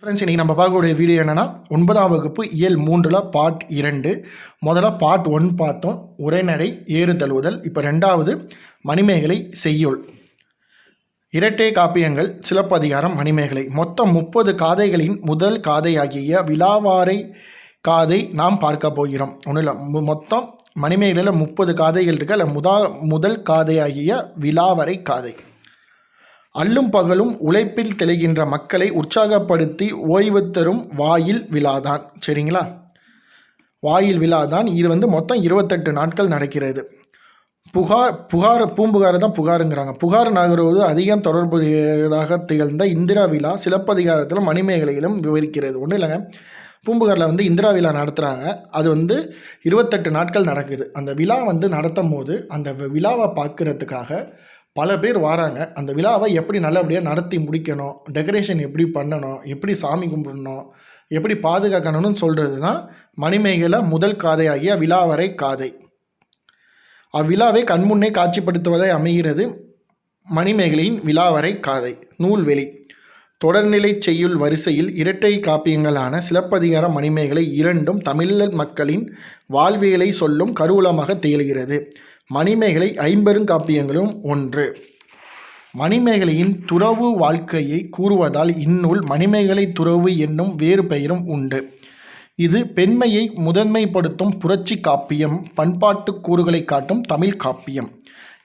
Friends இன்றைக்கி நம்ம பார்க்கக்கூடிய வீடியோ என்னென்னா ஒன்பதாம் வகுப்பு இயல் மூன்றில் பார்ட் இரண்டு. முதல்ல பார்ட் ஒன் பார்த்தோம். உரைநடை ஏறு தழுவுதல் இப்போ ரெண்டாவது மணிமேகலை செய்யுள். இரட்டை காப்பியங்கள் சிலப்பதிகாரம் மணிமேகலை. மொத்தம் முப்பது காதைகளின் முதல் காதையாகிய விழாவாரை காதை நாம் பார்க்க போகிறோம். ஒன்றும் இல்லை மொத்தம் மணிமேகலையில் முப்பது காதைகள் இருக்குது அதில் முதா முதல் காதையாகிய விழாவரை காதை. அல்லும் பகலும் உழைப்பில் தெளிகின்ற மக்களை உற்சாகப்படுத்தி ஓய்வு தரும் வாயில் விழாதான். சரிங்களா? வாயில் விழாதான். இது வந்து மொத்தம் இருபத்தெட்டு நாட்கள் நடக்கிறது. புகார் புகார் பூம்புகார் தான் புகாருங்கிறாங்க. புகார் நகரோடு அதிகம் தொடர்புடையதாக திகழ்ந்த இந்திரா விழா சிலப்பதிகாரத்திலும் மணிமேகலையிலும் விவரிக்கிறது. ஒன்றும் இல்லைங்க. பூம்புகாரில் வந்து இந்திரா விழா நடத்துகிறாங்க அது வந்து இருபத்தெட்டு நாட்கள் நடக்குது. அந்த விழா வந்து நடத்தும் போது அந்த விழாவை பார்க்குறதுக்காக பல பேர் வராங்க. அந்த விழாவை எப்படி நல்லபடியாக நடத்தி முடிக்கணும்? டெக்கரேஷன் எப்படி பண்ணணும்? எப்படி சாமி கும்பிடணும்? எப்படி பாதுகாக்கணும்னு சொல்கிறதுனா மணிமேகலை முதல் காதையாகிய விழாவரை காதை. அவ்விழாவை கண்முன்னே காட்சிப்படுத்துவதை அமைகிறது மணிமேகலையின் விழாவரை காதை. நூல்வெளி. தொடர்நிலை செய்யுள் வரிசையில் இரட்டை காப்பியங்களான சிலப்பதிகாரம் மணிமேகலை இரண்டும் தமிழ் மக்களின் வாழ்வியலை சொல்லும் கருவூலமாக திகழ்கிறது. மணிமேகலை ஐம்பெருங்காப்பியங்களும் ஒன்று. மணிமேகலையின் துறவு வாழ்க்கையை கூறுவதால் இந்நூல் மணிமேகலை துறவு என்னும் வேறு பெயரும் உண்டு. இது பெண்மையை முதன்மைப்படுத்தும் புரட்சி காப்பியம் பண்பாட்டு கூறுகளை காட்டும் தமிழ் காப்பியம்.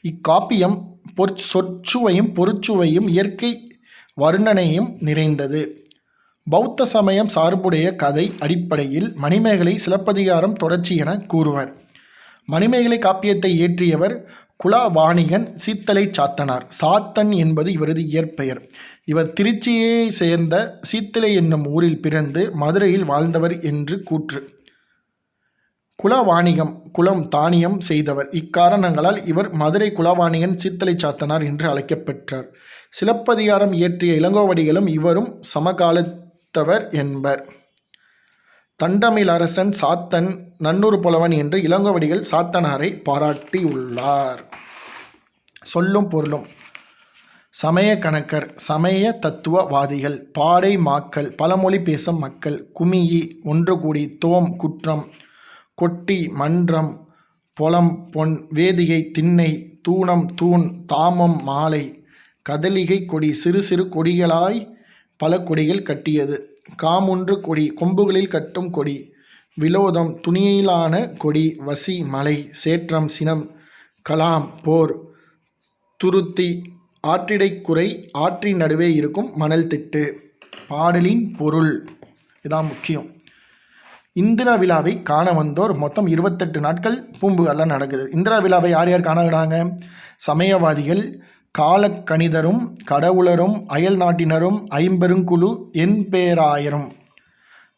இக்காப்பியம் பொற் சொற்சுவையும் பொருட்சுவையும் இயற்கை வர்ணனையும் நிறைந்தது. பௌத்த சமயம் சார்புடைய கதை அடிப்படையில் மணிமேகலை சிலப்பதிகாரம் தொடர்ச்சி என கூறுவர். மணிமேகலை காப்பியத்தை இயற்றியவர் குலவாணிகன் சீத்தலை சாத்தனார். சாத்தன் என்பது இவரது இயற்பெயர். இவர் திருச்சியை சேர்ந்த சீத்தலை என்னும் ஊரில் பிறந்து மதுரையில் வாழ்ந்தவர் என்று கூற்று. குலவாணிகம் குலம் தானியம் செய்தவர். இக்காரணங்களால் இவர் மதுரை குலவாணிகன் சீத்தலை சாத்தனார் என்று அழைக்கப்பெற்றார். சிலப்பதிகாரம் இயற்றிய இளங்கோவடிகளும் இவரும் சமகாலத்தவர் என்பர். தண்டமிழ் அரசன் சாத்தன் நன்னூறு புலவன் என்று இளங்கோவடிகள் சாத்தனாரை பாராட்டியுள்ளார். சொல்லும் பொருளும் சமய கணக்கர் சமய தத்துவவாதிகள் பாடை மாக்கள் பலமொழி பேசும் மக்கள் குமியி ஒன்று கூடி தோம் குற்றம் கொட்டி மன்றம் பொலம் பொன் வேதிகை திண்ணை தூணம் தூண் தாமம் மாலை கதலிகை கொடி சிறு சிறு கொடிகளாய் பல கொடிகள் கட்டியது. காமொன்று கொடி கொம்புகளில் கட்டும் கொடி விலோதம் துணியிலான கொடி வசி மலை சேற்றம் சினம் கலாம் போர் துருத்தி ஆற்றிடைக்குறை ஆற்றின் நடுவே இருக்கும் மணல் திட்டு பாடலின் பொருள். இதான் முக்கியம். இந்திரா விழாவை காண வந்தோர் மொத்தம் இருபத்தெட்டு நாட்கள் பூம்புகாரில் நடக்குது. இந்திரா விழாவை யார் யார் காண சமயவாதிகள் காலக்கணிதரும் கடவுளரும் அயல் நாட்டினரும் ஐம்பெருங்குழு என் பேராயரும்.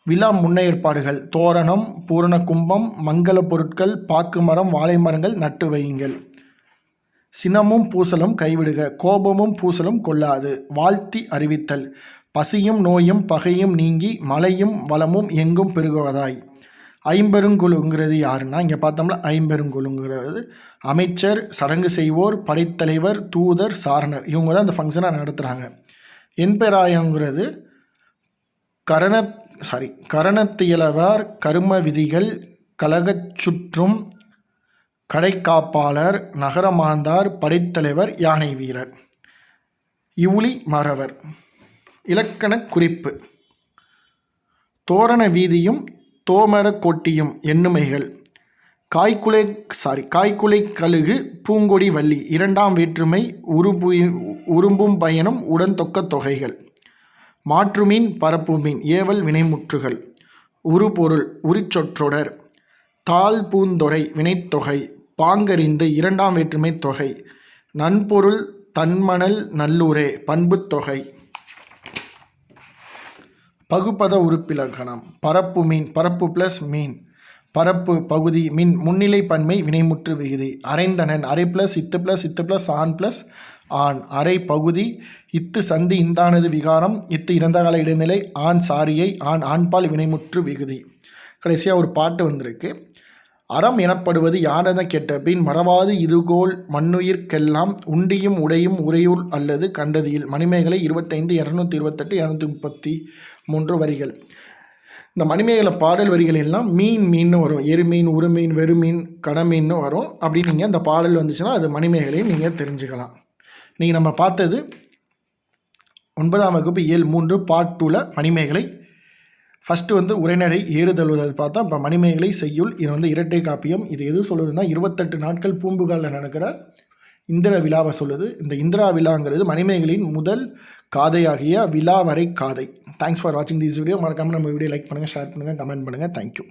விழா முன்னேற்பாடுகள் தோரணம் பூரண கும்பம் மங்கள பொருட்கள் பாக்கு மரம் வாழை மரங்கள் நட்டு வையுங்கள். சினமும் பூசலும் கைவிடுக கோபமும் பூசலும் கொள்ளாது. வாழ்த்தி அறிவித்தல் பசியும் நோயும் பகையும் நீங்கி மழையும் வளமும் எங்கும் பெருகுவதாய். ஐம்பெருங்குழுங்கிறது யாருன்னா இங்கே பார்த்தோம்னா ஐம்பெருங்குழுங்கிறது அமைச்சர் சடங்கு செய்வோர் படைத்தலைவர் தூதர் சாரணர். இவங்க தான் இந்த ஃபங்க்ஷனை நடத்துகிறாங்க என்பெராயங்கிறது கரண சாரி கரணத்தியலவர் கரும விதிகள் கலகச் சுற்றும் கடைக்காப்பாளர் நகரமாந்தார் படைத்தலைவர் யானை வீரர். இவுளி மறவர். இலக்கண குறிப்பு. தோரண வீதியும் தோமர கொட்டியும் எண்ணுமைகள். காய்குலை சாரி காய்குலை கழுகு பூங்கொடி வள்ளி இரண்டாம் வேற்றுமை உருபு உரும்பும் பயணம் உடன் தொக்க தொகைகள். மாற்றுமீன் பரப்புமீன் ஏவல் வினைமுற்றுகள். உருபொருள் உரிச்சொற்றொடர். தாழ் பூந்தொரை வினைத்தொகை பாங்கறிந்து இரண்டாம் வேற்றுமை தொகை. நன்பொருள் தன்மணல் நல்லூரே பண்புத் பகுப்பத உறுப்பிலக்கணம் பரப்பு மீன் பரப்பு ப்ளஸ் மீன். பரப்பு பகுதி மின் முன்னிலை பன்மை வினைமுற்று விகுதி. அரைந்தனன் அரை ப்ளஸ் இத்து ப்ளஸ் இத்து ப்ளஸ் ஆண் ப்ளஸ் ஆண். அரை பகுதி இத்து சந்தி இந்தானது விகாரம் இத்து இறந்தகால இடைநிலை ஆண் சாரியை ஆண் ஆண்பால் வினைமுற்று விகுதி. கடைசியாக ஒரு பாட்டு வந்திருக்கு. அறம் எனப்படுவது யாரென கேட்ட பின் மறவாது இதுகோல் மண்ணுயிர்க்கெல்லாம் உண்டியும் உடையும் உரையுள் அல்லது கண்டதியில். மணிமேகலை இருபத்தைந்து இரநூத்தி இருபத்தெட்டு இரநூத்தி முப்பத்தி மூன்று வரிகள். இந்த மணிமேகலை பாடல் வரிகள் எல்லாம் மீன் மீன்னு வரும். எருமீன் உருமீன் வெறுமீன் கடமீன்னு வரும். அப்படி நீங்கள் அந்த பாடல் வந்துச்சுன்னா அது மணிமேகலையும் நீங்கள் தெரிஞ்சுக்கலாம். நீங்கள் நம்ம பார்த்தது ஒன்பதாம் வகுப்பு ஏழு மூன்று பாட்டுல மணிமேகலை ஃபஸ்ட்டு வந்து உரைநடை ஏறுதழுவதல் பார்த்தா இப்போ மணிமேகலை செய்யுள் இது வந்து இரட்டை காப்பியம். இது எது சொல்லுதுன்னா இருபத்தெட்டு நாட்கள் பூம்புகாலில் நடக்கிற இந்திர விழாவை சொல்லுது. இந்த இந்திரா விழாங்கிறது மணிமேகலின் முதல் காதையாகிய விழாவரை காதை. தேங்க்ஸ் ஃபார் வாட்சிங் திஸ் வீடியோ மறக்காமல் நம்ம வீடியோ லைக் பண்ணுங்கள் ஷேர் பண்ணுங்கள் கமெண்ட் பண்ணுங்கள் தேங்க்யூ